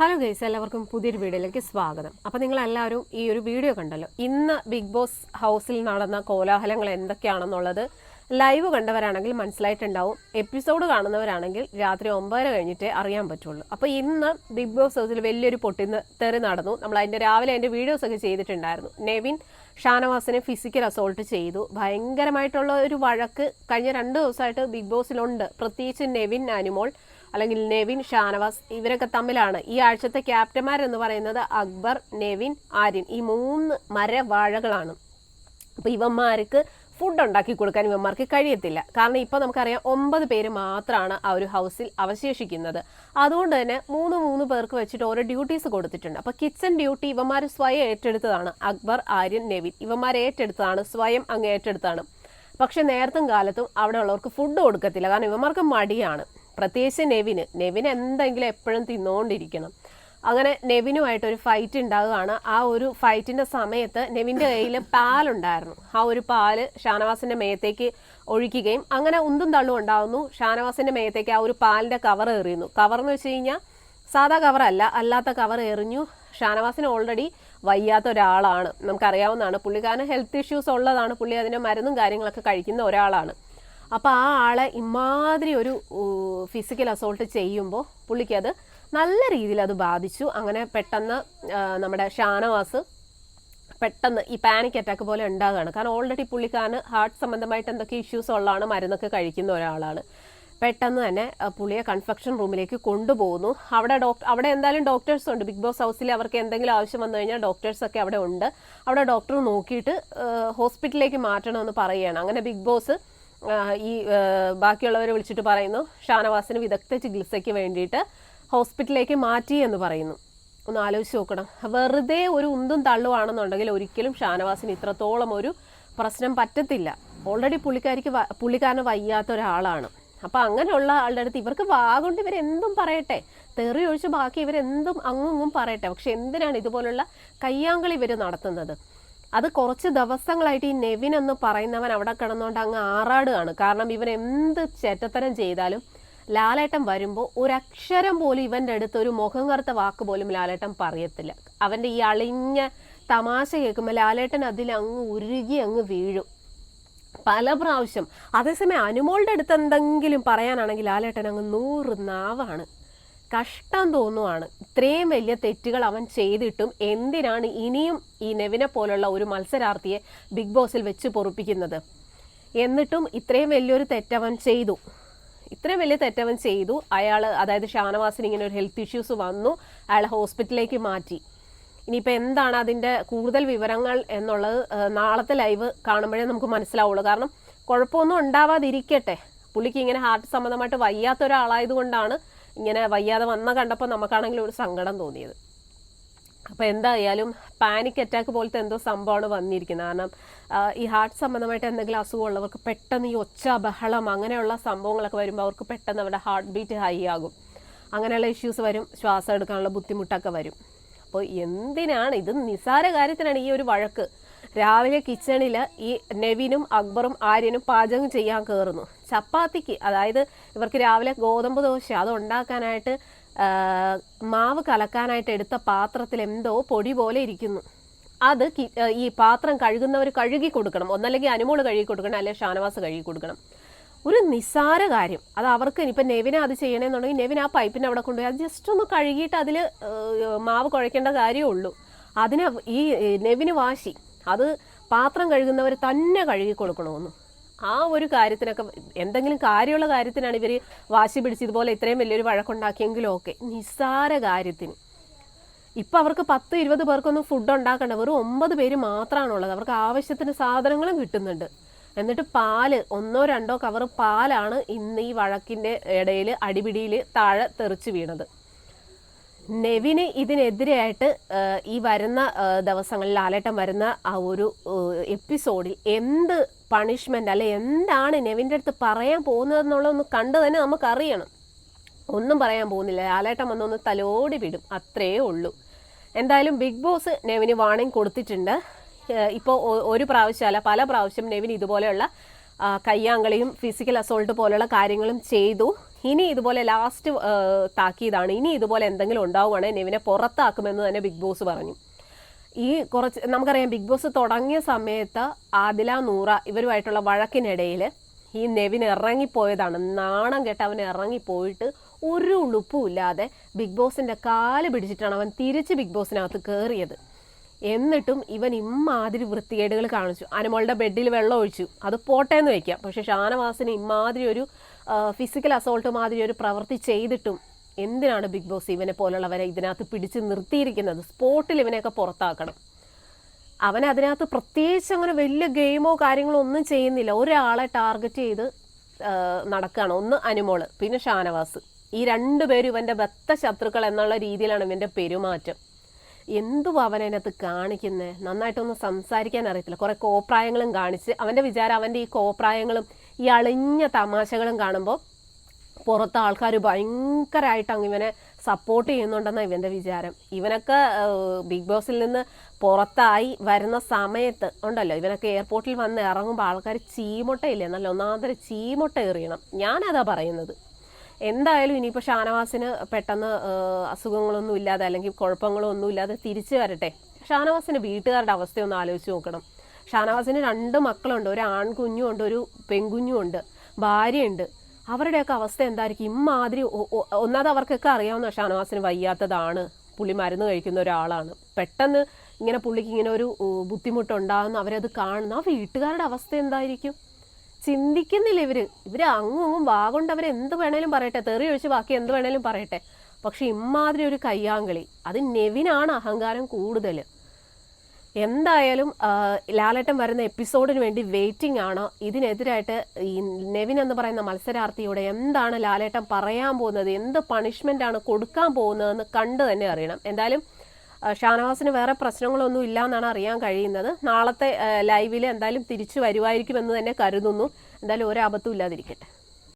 Hello guys എല്ലാവർക്കും പുതിയൊരു വീഡിയോയിലേക്ക് സ്വാഗതം. അപ്പോൾ നിങ്ങളെല്ലാവരും ഈ ഒരു വീഡിയോ കണ്ടല്ലോ. ഇന്ന് ബിഗ് ബോസ് ഹൗസിൽ നടന്ന കോലാഹലങ്ങൾ എന്തൊക്കെയാണെന്നുള്ളത് ലൈവ് കണ്ടവരാണെങ്കിൽ മനസ്സിലായിട്ടുണ്ടാവും. എപ്പിസോഡ് കാണുന്നവരാണെങ്കിൽ രാത്രി ഒമ്പതര കഴിഞ്ഞിട്ടേ അറിയാൻ പറ്റുള്ളൂ. അപ്പോൾ ഇന്ന് ബിഗ് ബോസ് ഹൗസിൽ വലിയൊരു പൊട്ടിന്ന് തെറി നടന്നു. നമ്മൾ അതിന്റെ രാവിലെ അതിന്റെ വീഡിയോസൊക്കെ ചെയ്തിട്ടുണ്ടായിരുന്നു. നെവിൻ ഷാനവാസിനെ ഫിസിക്കൽ അസോൾട്ട് ചെയ്തു. ഭയങ്കരമായിട്ടുള്ള ഒരു വഴക്ക് കഴിഞ്ഞ രണ്ട് ദിവസമായിട്ട് ബിഗ് ബോസിലുണ്ട്. പ്രത്യേകിച്ച് നെവിൻ അനിമോൾ. അല്ലെങ്കിൽ നെവിൻ ഷാനവാസ് ഇവരൊക്കെ തമ്മിലാണ്. ഈ ആഴ്ചത്തെ ക്യാപ്റ്റന്മാരെന്ന് പറയുന്നത് അക്ബർ നെവിൻ ആര്യൻ. ഈ മൂന്ന് മരവാഴകളാണ്. അപ്പോൾ ഇവന്മാർക്ക് ഫുഡ് ഉണ്ടാക്കി കൊടുക്കാൻ ഇവന്മാർക്ക് കഴിയത്തില്ല. കാരണം ഇപ്പോൾ നമുക്കറിയാം ഒമ്പത് പേര് മാത്രമാണ് ആ ഒരു ഹൗസിൽ അവശേഷിക്കുന്നത്. അതുകൊണ്ട് തന്നെ മൂന്ന് മൂന്ന് പേർക്ക് വെച്ചിട്ട് ഓരോ ഡ്യൂട്ടീസ് കൊടുത്തിട്ടുണ്ട്. അപ്പോൾ കിച്ചൺ ഡ്യൂട്ടി ഇവന്മാർ സ്വയം ഏറ്റെടുത്തതാണ്. അക്ബർ ആര്യൻ നെവിൻ. ഇവന്മാർ ഏറ്റെടുത്തതാണ്. സ്വയം അങ്ങ് ഏറ്റെടുത്താണ്. പക്ഷെ നേരത്തും കാലത്തും അവിടെ ഉള്ളവർക്ക് ഫുഡ് കൊടുക്കത്തില്ല. കാരണം ഇവന്മാർക്ക് മടിയാണ്. പ്രത്യേകിച്ച് നെവിന്. നെവിന് എന്തെങ്കിലും എപ്പോഴും തിന്നുകൊണ്ടിരിക്കണം അങ്ങനെ നെവിനുമായിട്ട് ഒരു ഫൈറ്റ് ഉണ്ടാകുകയാണ് ആ ഒരു ഫൈറ്റിന്റെ സമയത്ത് നെവിന്റെ കയ്യിൽ പാലുണ്ടായിരുന്നു. ആ ഒരു പാൽ ഷാനവാസിന്റെ മേത്തേക്ക് ഒഴിക്കുകയും അങ്ങനെ ഉന്തും തള്ളും ഉണ്ടാകുന്നു ഷാനവാസിന്റെ മേത്തേക്ക് ആ ഒരു പാലിന്റെ കവർ എറിയുന്നു. കവർ എന്ന് വെച്ച് കഴിഞ്ഞാൽ സാധാ കവറല്ല അല്ലാത്ത കവർ എറിഞ്ഞു. ഷാനവാസിന് ഓൾറെഡി വയ്യാത്ത ഒരാളാണ്. നമുക്കറിയാവുന്നതാണ്. പുള്ളിക്കാരന് ഹെൽത്ത് ഇഷ്യൂസ് ഉള്ളതാണ്. പുള്ളി അതിന് മരുന്നും കാര്യങ്ങളൊക്കെ കഴിക്കുന്ന ഒരാളാണ്. അപ്പോൾ ആ ആളെ ഇമാതിരി ഒരു ഫിസിക്കൽ അസോൾട്ട് ചെയ്യുമ്പോൾ പുള്ളിക്ക് അത് നല്ല രീതിയിൽ അത് ബാധിച്ചു. അങ്ങനെ പെട്ടെന്ന് നമ്മുടെ ഷാനവാസ് പെട്ടെന്ന് ഈ പാനിക് അറ്റാക്ക് പോലെ ഉണ്ടാകുകയാണ് കാരണം ഓൾറെഡി പുള്ളിക്കാരന് ഹാർട്ട് സംബന്ധമായിട്ട് എന്തൊക്കെ ഇഷ്യൂസ് ഉള്ളതാണ് മരുന്നൊക്കെ കഴിക്കുന്ന ഒരാളാണ്. പെട്ടെന്ന് തന്നെ പുള്ളിയെ കൺഫെക്ഷൻ റൂമിലേക്ക് കൊണ്ടുപോകുന്നു. അവിടെ ഡോക്ടർ അവിടെ എന്തായാലും ഡോക്ടേഴ്സ് ഉണ്ട്. ബിഗ് ബോസ് ഹൗസിൽ അവർക്ക് എന്തെങ്കിലും ആവശ്യം വന്നു കഴിഞ്ഞാൽ ഡോക്ടേഴ്സ് ഒക്കെ അവിടെ ഉണ്ട്. അവിടെ ഡോക്ടർ നോക്കിയിട്ട് ഹോസ്പിറ്റലിലേക്ക് മാറ്റണമെന്ന് പറയുകയാണ്. അങ്ങനെ ബിഗ് ബോസ് ഈ ബാക്കിയുള്ളവരെ വിളിച്ചിട്ട് പറയുന്നു ഷാനവാസിന് വിദഗ്ധ ചികിത്സയ്ക്ക് വേണ്ടിയിട്ട് ഹോസ്പിറ്റലിലേക്ക് മാറ്റി എന്ന് പറയുന്നു. ഒന്ന് ആലോചിച്ച് നോക്കണം. വെറുതെ ഒരു ഉന്തും തള്ളുവാണെന്നുണ്ടെങ്കിൽ ഒരിക്കലും ഷാനവാസിന് ഇത്രത്തോളം ഒരു പ്രശ്നം പറ്റത്തില്ല. ഓൾറെഡി പുള്ളിക്കാരിക്ക് പുള്ളിക്കാരന് വയ്യാത്ത ഒരാളാണ്. അപ്പോൾ അങ്ങനെയുള്ള ആളുടെ അടുത്ത് ഇവർക്ക് വാഗുണ്ട് ഇവരെന്തും പറയട്ടെ. തെറി ഒഴിച്ച് ബാക്കി ഇവരെന്തും അങ്ങും പറയട്ടെ. പക്ഷെ എന്തിനാണ് ഇതുപോലുള്ള കയ്യാങ്കളി ഇവർ നടത്തുന്നത്? അത് കുറച്ച് ദിവസങ്ങളായിട്ട് ഈ നെവിൻ എന്ന് പറയുന്നവൻ അവിടെ കിടന്നുകൊണ്ട് അങ്ങ് ആറാടുകയാണ്. കാരണം ഇവൻ എന്ത് ചേറ്റത്തരം ചെയ്താലും ലാലേട്ടൻ വരുമ്പോൾ ഒരക്ഷരം പോലും ഇവന്റെ അടുത്ത് ഒരു മുഖം കറുത്ത വാക്ക് പോലും ലാലേട്ടൻ പറയത്തില്ല. അവന്റെ ഈ അളിഞ്ഞ തമാശ കേൾക്കുമ്പോൾ ലാലേട്ടൻ അതിൽ അങ്ങ് ഉരുകി അങ്ങ് വീഴും. പല പ്രാവശ്യം. അതേസമയം അനുമോളുടെ അടുത്ത് എന്തെങ്കിലും പറയാനാണെങ്കിൽ ലാലേട്ടൻ അങ്ങ് നൂറ് നാവാണ്. കഷ്ടം തോന്നുവാണ്. ഇത്രയും വലിയ തെറ്റുകൾ അവൻ ചെയ്തിട്ടും എന്തിനാണ് ഇനിയും ഈ നെവിനെ പോലുള്ള ഒരു മത്സരാർത്ഥിയെ ബിഗ് ബോസിൽ വെച്ച് പൊറുപ്പിക്കുന്നത്? എന്നിട്ടും ഇത്രയും വലിയൊരു തെറ്റവൻ ചെയ്തു. ഇത്രയും വലിയ തെറ്റവൻ ചെയ്തു. അയാൾ അതായത് ഷാനവാസിന് ഇങ്ങനെ ഒരു ഹെൽത്ത് ഇഷ്യൂസ് വന്നു. അയാൾ ഹോസ്പിറ്റലിലേക്ക് മാറ്റി. ഇനിയിപ്പോൾ എന്താണ് അതിന്റെ കൂടുതൽ വിവരങ്ങൾ എന്നുള്ളത് നാളത്തെ ലൈവ് കാണുമ്പോഴേ നമുക്ക് മനസ്സിലാവുള്ളൂ. കാരണം കുഴപ്പമൊന്നും ഉണ്ടാവാതിരിക്കട്ടെ. പുള്ളിക്ക് ഇങ്ങനെ ഹാർട്ട് സംബന്ധമായിട്ട് വയ്യാത്ത ഒരാളായതുകൊണ്ടാണ് ഇങ്ങനെ വയ്യാതെ വന്ന കണ്ടപ്പോൾ നമുക്കാണെങ്കിലും ഒരു സങ്കടം തോന്നിയത്. അപ്പോൾ എന്തായാലും പാനിക് അറ്റാക്ക് പോലത്തെ എന്തോ സംഭവമാണ് വന്നിരിക്കുന്നത്. കാരണം ഈ ഹാർട്ട് സംബന്ധമായിട്ട് എന്തെങ്കിലും അസുഖമുള്ളവർക്ക് പെട്ടെന്ന് ഈ ഒച്ച ബഹളം അങ്ങനെയുള്ള സംഭവങ്ങളൊക്കെ വരുമ്പോൾ അവർക്ക് പെട്ടെന്ന് അവരുടെ ഹാർട്ട് ബീറ്റ് ഹൈ ആകും. അങ്ങനെയുള്ള ഇഷ്യൂസ് വരും ശ്വാസം എടുക്കാനുള്ള ബുദ്ധിമുട്ടൊക്കെ വരും. അപ്പോൾ എന്തിനാണ്? ഇത് നിസാര കാര്യത്തിനാണ് ഈ ഒരു വഴക്ക്. രാവിലെ കിച്ചണിൽ ഈ നെവിനും അക്ബറും ആര്യനും പാചകം ചെയ്യാൻ കയറുന്നു ചപ്പാത്തിക്ക് അതായത് ഇവർക്ക് രാവിലെ ഗോതമ്പ് ദോശ അത് ഉണ്ടാക്കാനായിട്ട് മാവ് കലക്കാനായിട്ട് എടുത്ത പാത്രത്തിൽ എന്തോ പൊടി പോലെ ഇരിക്കുന്നു. അത് ഈ പാത്രം കഴുകുന്നവർ കഴുകി കൊടുക്കണം. ഒന്നല്ലെങ്കിൽ അനുമോൾ കഴുകി കൊടുക്കണം അല്ലെങ്കിൽ ഷാനവാസ് കഴുകി കൊടുക്കണം. ഒരു നിസ്സാര കാര്യം. അത് അവർക്ക് ഇനിയിപ്പോൾ നെവിന അത് ചെയ്യണമെന്നുണ്ടെങ്കിൽ നെവിൻ ആ പൈപ്പിന്റെ അവിടെ കൊണ്ടുപോയി. അത് ജസ്റ്റ് ഒന്ന് കഴുകിയിട്ട് അതിൽ മാവ് കുഴക്കേണ്ട കാര്യമേ ഉള്ളൂ. അതിന് ഈ നെവിന് വാശി. അത് പാത്രം കഴുകുന്നവർ തന്നെ കഴുകി കൊടുക്കണമെന്ന്. ആ ഒരു കാര്യത്തിനൊക്കെ എന്തെങ്കിലും കാര്യമുള്ള കാര്യത്തിനാണ് ഇവർ വാശി പിടിച്ച് ഇതുപോലെ ഇത്രയും വലിയൊരു വഴക്കുണ്ടാക്കിയെങ്കിലും ഒക്കെ നിസ്സാര കാര്യത്തിന്. ഇപ്പം അവർക്ക് പത്ത് ഇരുപത് പേർക്കൊന്നും ഫുഡ് ഉണ്ടാക്കണ്ട. വെറും ഒമ്പത് പേര് മാത്രമാണുള്ളത്. അവർക്ക് ആവശ്യത്തിന് സാധനങ്ങളും കിട്ടുന്നുണ്ട്. എന്നിട്ട് പാൽ ഒന്നോ രണ്ടോ കവർ പാലാണ് ഇന്ന് ഈ വഴക്കിന്റെ ഇടയിൽ അടിപിടിയിൽ താഴെ തെറിച്ച് വീണത്. നെവിന് ഇതിനെതിരെയായിട്ട് ഈ വരുന്ന ദിവസങ്ങളിൽ ലാലേട്ടൻ വരുന്ന ആ ഒരു എപ്പിസോഡിൽ എന്ത് പണിഷ്മെന്റ് അല്ലെ? എന്താണ് നെവിന്റെ അടുത്ത് പറയാൻ പോകുന്നതെന്നുള്ളതൊന്ന് കണ്ടു തന്നെ നമുക്കറിയണം. ഒന്നും പറയാൻ പോകുന്നില്ല. ലാലേട്ടൻ വന്നൊന്ന് തലോടി വിടും. അത്രയേ ഉള്ളൂ. എന്തായാലും ബിഗ് ബോസ് നെവിന് വാണിംഗ് കൊടുത്തിട്ടുണ്ട്. ഇപ്പോൾ ഒരു പ്രാവശ്യമല്ല പല പ്രാവശ്യം നെവിൻ ഇതുപോലെയുള്ള കയ്യാങ്കളിയും ഫിസിക്കൽ അസോൾട്ട് പോലെയുള്ള കാര്യങ്ങളും ചെയ്തു. ഇനി ഇതുപോലെ ലാസ്റ്റ് താക്കിയതാണ് ഇനി ഇതുപോലെ എന്തെങ്കിലും ഉണ്ടാവുകയാണെങ്കിൽ നെവിനെ പുറത്താക്കുമെന്ന് തന്നെ ബിഗ് ബോസ് പറഞ്ഞു. ഈ കുറച്ച് നമുക്കറിയാം ബിഗ് ബോസ് തുടങ്ങിയ സമയത്ത് ആദില നൂറ ഇവരുമായിട്ടുള്ള വഴക്കിനിടയിൽ ഈ നെവിൻ ഇറങ്ങിപ്പോയതാണ്. നാണം കെട്ട് അവൻ ഇറങ്ങിപ്പോയിട്ട് ഒരു ഉളുപ്പുമില്ലാതെ ബിഗ് ബോസിന്റെ കാൽ പിടിച്ചിട്ടാണ് അവൻ തിരിച്ച് ബിഗ് ബോസിനകത്ത് കയറിയത് എന്നിട്ടും ഇവൻ ഇമ്മാതിരി വൃത്തികേടുകൾ കാണിച്ചു. അനുമോളുടെ ബെഡിൽ വെള്ളം ഒഴിച്ചു. അത് പോട്ടെ എന്ന് വെക്കാം. പക്ഷേ ഷാനവാസിന് ഇമ്മാതിരി ഒരു ഫിസിക്കൽ അസോൾട്ട് മാതിരി ഒരു പ്രവൃത്തി ചെയ്തിട്ടും എന്തിനാണ് ബിഗ് ബോസ് ഇവനെ പോലുള്ളവരെ ഇതിനകത്ത് പിടിച്ച് നിർത്തിയിരിക്കുന്നത്? സ്പോട്ടിൽ ഇവനെയൊക്കെ പുറത്താക്കണം. അവൻ അതിനകത്ത് പ്രത്യേകിച്ച് അങ്ങനെ വലിയ ഗെയിമോ കാര്യങ്ങളോ ഒന്നും ചെയ്യുന്നില്ല. ഒരാളെ ടാർഗറ്റ് ചെയ്ത് നടക്കുകയാണ് ഒന്ന് അനുമോൾ പിന്നെ ഷാനവാസ്. ഈ രണ്ടുപേരും ഇവന്റെ ബത്ത ശത്രുക്കൾ എന്നുള്ള രീതിയിലാണ് ഇവന്റെ പെരുമാറ്റം. എന്തുവാ അവൻ അതിനകത്ത് കാണിക്കുന്നത് നന്നായിട്ടൊന്നും സംസാരിക്കാൻ അറിയത്തില്ല. കുറേ കോപ്രായങ്ങളും കാണിച്ച് അവന്റെ വിചാരം അവന്റെ ഈ കോപ്രായങ്ങളും ഈ അളിഞ്ഞ തമാശകളും കാണുമ്പോൾ പുറത്ത് ആൾക്കാർ ഭയങ്കരമായിട്ട് അങ്ങ് ഇവനെ സപ്പോർട്ട് ചെയ്യുന്നുണ്ടെന്നാണ് ഇവന്റെ വിചാരം. ഇവനൊക്കെ ബിഗ് ബോസിൽ നിന്ന് പുറത്തായി വരുന്ന സമയത്ത് ഉണ്ടല്ലോ ഇവനൊക്കെ എയർപോർട്ടിൽ വന്ന് ഇറങ്ങുമ്പോൾ ആൾക്കാർ ചീമൊട്ടയില്ലേ നല്ല ഒന്നാമതൊരു ചീമുട്ട എറിയണം. ഞാനതാ പറയുന്നത്. എന്തായാലും ഇനിയിപ്പോൾ ഷാനവാസിന് പെട്ടെന്ന് അസുഖങ്ങളൊന്നും ഇല്ലാതെ അല്ലെങ്കിൽ കുഴപ്പങ്ങളൊന്നും ഇല്ലാതെ തിരിച്ചു വരട്ടെ. ഷാനവാസിന് വീട്ടുകാരുടെ അവസ്ഥയൊന്ന് ആലോചിച്ച് നോക്കണം. ഷാനവാസിന് രണ്ട് മക്കളുണ്ട്. ഒരു ആൺകുഞ്ഞും ഉണ്ട് ഒരു പെൺകുഞ്ഞും ഉണ്ട്. ഭാര്യയുണ്ട്. അവരുടെയൊക്കെ അവസ്ഥ എന്തായിരിക്കും? ഇമ്മാതിരി ഒന്നാമത് അവർക്കൊക്കെ അറിയാവുന്ന ഷാനവാസിന് വയ്യാത്തതാണ്. പുള്ളി മരുന്ന് കഴിക്കുന്ന ഒരാളാണ്. പെട്ടെന്ന് ഇങ്ങനെ പുള്ളിക്ക് ഇങ്ങനെ ഒരു ബുദ്ധിമുട്ടുണ്ടാകുന്ന അവരത് കാണുന്ന ആ വീട്ടുകാരുടെ അവസ്ഥ എന്തായിരിക്കും? ചിന്തിക്കുന്നില്ല ഇവർ ഇവർ അങ്ങും അങ്ങും വാഗൊണ്ട് അവർ എന്ത് വേണേലും പറയട്ടെ. തെറി ഒഴിച്ച് ബാക്കി എന്ത് വേണേലും പറയട്ടെ. പക്ഷെ ഇമ്മാതിരി ഒരു കയ്യാങ്കളി. അത് നെവിനാണ് അഹങ്കാരം കൂടുതൽ എന്തായാലും ലാലേട്ടൻ വരുന്ന എപ്പിസോഡിന് വേണ്ടി വെയിറ്റിംഗ് ആണ്. ഇതിനെതിരായിട്ട് ഈ നെവിൻ എന്ന് പറയുന്ന മത്സരാർത്ഥിയോട് എന്താണ് ലാലേട്ടൻ പറയാൻ പോകുന്നത്? എന്ത് പണിഷ്മെന്റ് ആണ് കൊടുക്കാൻ പോകുന്നതെന്ന് കണ്ടു തന്നെ അറിയണം. എന്തായാലും ഷാനവാസിന് വേറെ പ്രശ്നങ്ങളൊന്നും ഇല്ല എന്നാണ് അറിയാൻ കഴിയുന്നത്. നാളത്തെ ലൈവിൽ എന്തായാലും തിരിച്ചു വരുമായിരിക്കുമെന്ന് തന്നെ കരുതുന്നു. എന്തായാലും ഒരു ആപത്തും ഇല്ലാതിരിക്കട്ടെ.